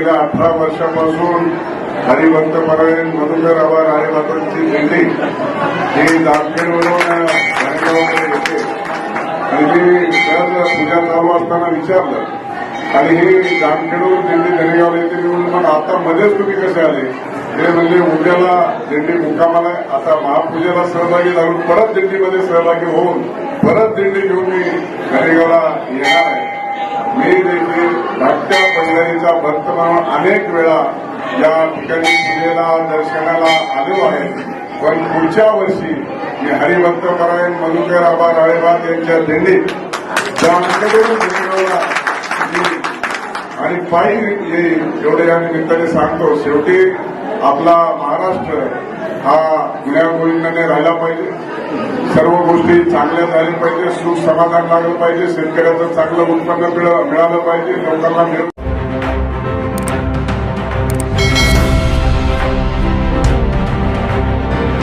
अठरा वर्षापासून हरिभक्त परायण मधुकर आवार हरिभक्तांची दिंडी ही दामखेडवरून येते. आणि मी सहज पूजा चालू असताना विचारलं आणि ही जामखेडून दिंडी धनेगाव येते मी म्हणून आता मध्येच तुम्ही कसे आले? ते म्हणजे उद्याला दिंडी मुक्कामाला आता महापूजेला सहभागी लागून परत दिंडीमध्ये सहभागी होऊन परत दिंडी घेऊन मी धनेगावला येणार आहे. मी देखील धाकट्या पंढरीचा भक्त म्हणून अनेक वेळा या ठिकाणी पूजेला दर्शनाला आलेलो आहे. पण पुढच्या वर्षी मी हरिभक्त परायण मधुकर आबा राळेबाग यांच्या दिंडीत त्या आणि पायी येईल एवढे या निमित्ताने सांगतो. शेवटी आपला महाराष्ट्र हा गुन्ह्यागोविंदाने राहिला पाहिजे. सर्व गोष्टी चांगल्या झाल्या पाहिजे सुख समाधान लागलं पाहिजे शेतकऱ्याचं चांगलं उत्पन्न मिळालं पाहिजे लोकांना